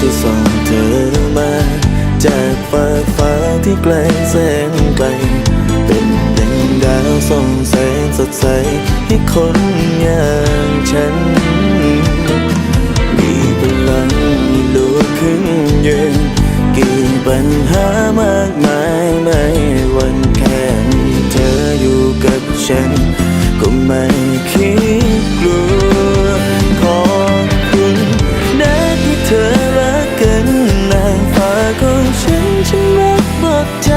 ที่ส่งเธอมา จากฟ้าฟ้าที่ไกลแสนไกล เป็นดังดาวส่องแสงสดใสให้คนอย่างฉัน มีพลังให้ลุกขึ้นยืนกี่ปัญหามากมายไม่วันแค่มีเธออยู่กับฉัน ก็ไม่คิดกลัว ฉันฉันรักหมดใจ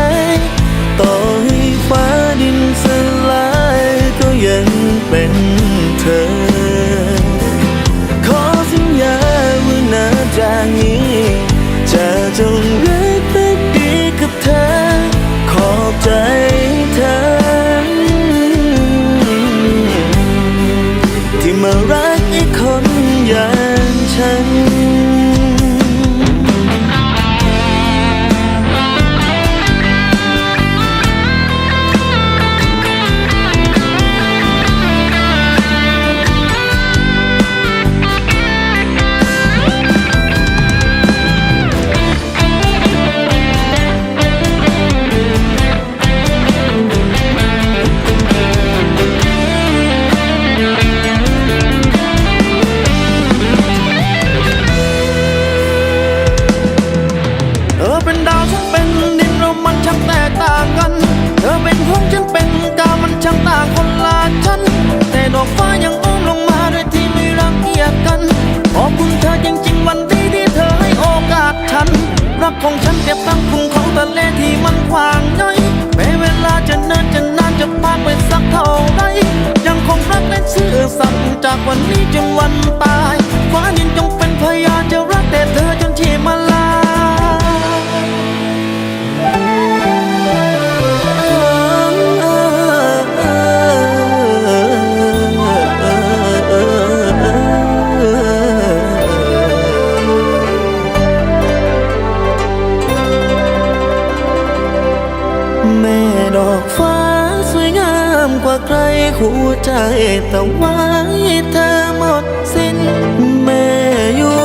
กัน ขอบคุณเธอจริงๆวันดีที่เธอให้โอกาสฉัน รักของฉันเก็บตั้งคุ้งของทะเลที่มันกว้างใหญ่แม้เวลาจะเนิ่นจะนานจะผ่านไปสักเท่าไรยังคงรักและซื่อสัตย์จากวันนี้จนวันตายฟ้ายินจง แม่ดอกฟ้าสวยงามกว่าใครคู่ใจแต่ว่าเธอหมดสิ้นแม่อยู่